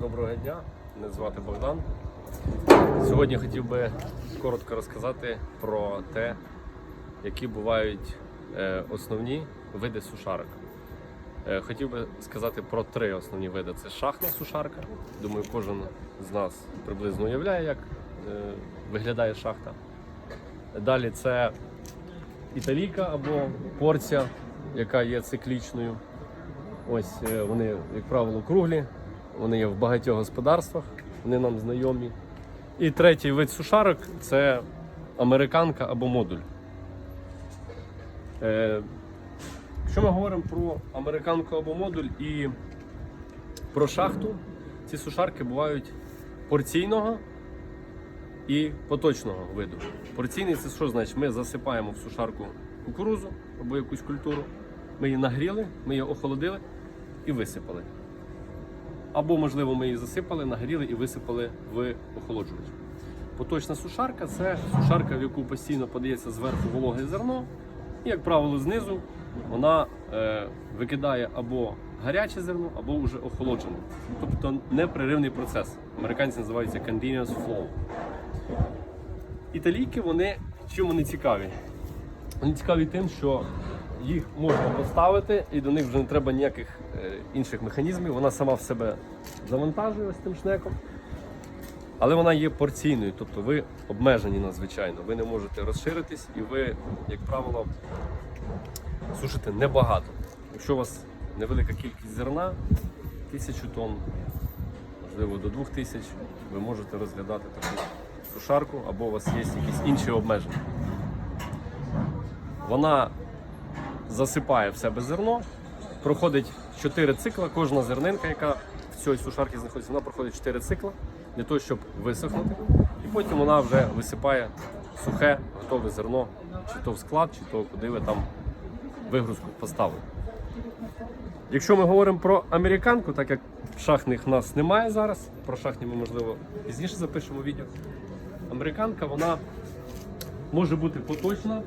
Доброго дня, мене звати Богдан. Сьогодні хотів би коротко розказати про те, які бувають е, основні види сушарок. Е, Хотів би сказати про три основні види: це шахтна сушарка. Думаю, кожен з нас приблизно уявляє, як е, виглядає шахта. Далі це італійка або порція, яка є циклічною. Ось вони, як правило, круглі, вони є в багатьох господарствах, вони нам знайомі. І третій вид сушарок це американка або модуль. Е, якщо ми говоримо про американку або модуль і про шахту, ці сушарки бувають порційного і поточного виду. Порційний це що значить? Ми засипаємо в сушарку кукурузу або якусь культуру, ми її нагріли, ми її охолодили і висипали. Або, можливо, ми її засипали, нагріли і висипали в охолоджувач. Поточна сушарка це сушарка, в яку постійно подається зверху вологе зерно, і, як правило, знизу вона е, викидає або гаряче зерно, або вже охолоджене. Тобто непреривний процес. Американці називаються continuous flow. Італійки, вони чим вони цікаві? Вони цікаві тим, що їх можна поставити і до них вже не треба ніяких е, інших механізмів. Вона сама в себе завантажує ось тим шнеком. Але вона є порційною, тобто ви обмежені надзвичайно. Ви не можете розширитись і ви, як правило, сушите небагато. Якщо у вас невелика кількість зерна, тисячу тонн, можливо до двох тисяч, ви можете розглядати таку сушарку або у вас є якісь інші обмеження. Вона засипає в себе зерно, проходить 4 цикла, кожна зернинка, яка в цій сушарці знаходиться, вона проходить 4 цикла для того, щоб висохнути. І потім вона вже висипає сухе, готове зерно, чи то в склад, чи то куди ви там вигрузку поставили. Якщо ми говоримо про американку, так як шахтних нас немає зараз, про шахтні ми, можливо, пізніше запишемо відео. Американка вона може бути поточна,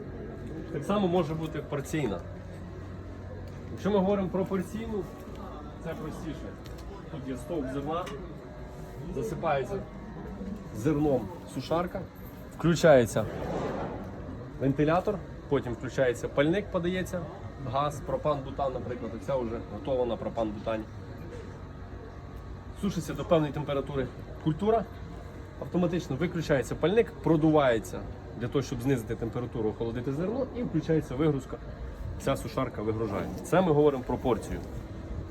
так само може бути порційна. Якщо ми говоримо про порційну, це простіше. Тут є стовп зерна, засипається зерном сушарка, включається вентилятор, потім включається пальник, подається газ, пропан, бутан, наприклад, оця вже готова на пропан бутані. Сушиться до певної температури культура, автоматично виключається пальник, продувається для того, щоб знизити температуру, охолодити зерно, і включається вигрузка. Ця сушарка вигружає. Це ми говоримо про порцію.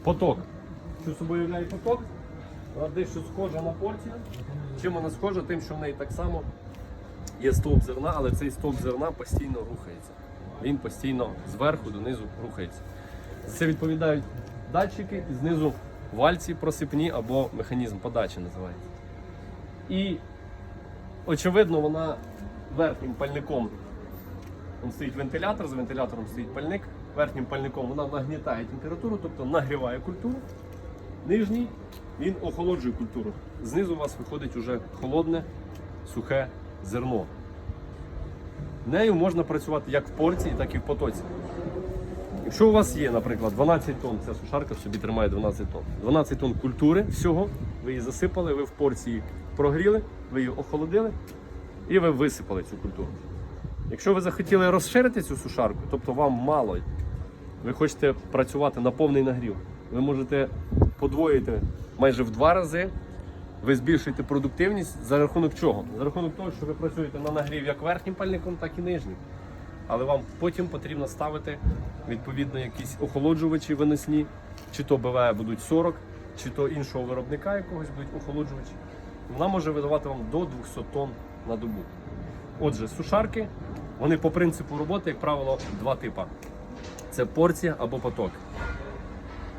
Поток. Що собою являє поток? Вона дещо схожа на порцію. Чим вона схожа? Тим, що в неї так само є стовп зерна, але цей стовп зерна постійно рухається. Він постійно зверху донизу рухається. Це відповідають датчики і знизу вальці просипні або механізм подачі називається. І очевидно, вона верхнім пальником Там стоїть вентилятор, за вентилятором стоїть пальник. Верхнім пальником вона нагнітає температуру, тобто нагріває культуру. Нижній він охолоджує культуру. Знизу у вас виходить уже холодне, сухе зерно. Нею можна працювати як в порції, так і в потоці. Якщо у вас є, наприклад, 12 тонн, ця сушарка в собі тримає 12 тонн. 12 тонн культури всього, ви її засипали, ви в порції прогріли, ви її охолодили і ви висипали цю культуру. Якщо ви захотіли розширити цю сушарку, тобто вам мало, ви хочете працювати на повний нагрів, ви можете подвоїти майже в два рази. Ви збільшуєте продуктивність за рахунок чого? За рахунок того, що ви працюєте на нагрів як верхнім пальником, так і нижнім. Але вам потім потрібно ставити відповідно якісь охолоджувачі виносні, чи то БВ будуть 40, чи то іншого виробника якогось будуть охолоджувачі. Вона може видавати вам до 200 тонн на добу. Отже, сушарки, вони по принципу роботи, як правило, два типа: це порція або поток.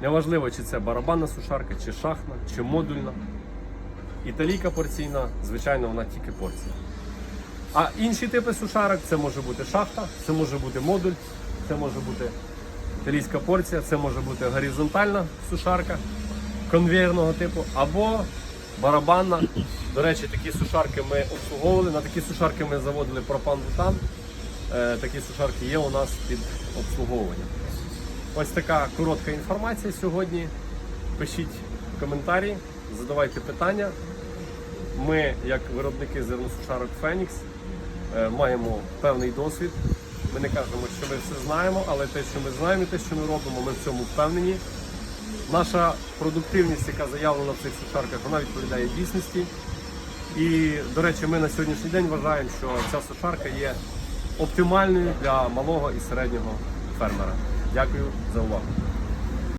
Неважливо, чи це барабанна сушарка, чи шахтна, чи модульна. Італійка порційна, звичайно, вона тільки порція. А інші типи сушарок це може бути шахта, це може бути модуль, це може бути італійська порція, це може бути горизонтальна сушарка конвейерного типу, або барабанна. До речі, такі сушарки ми обслуговували. На такі сушарки ми заводили пропан-бутан. Е, Такі сушарки є у нас під обслуговуванням. Ось така коротка інформація сьогодні. Пишіть коментарі, задавайте питання. Ми, як виробники зерносушарок Фенікс, е, маємо певний досвід. Ми не кажемо, що ми все знаємо, але те, що ми знаємо, і те, що ми робимо, ми в цьому впевнені. Наша продуктивність, яка заявлена в цих сушарках, вона відповідає дійсності. І, до речі, ми на сьогоднішній день вважаємо, що ця сушарка є оптимальною для малого і середнього фермера. Дякую за увагу.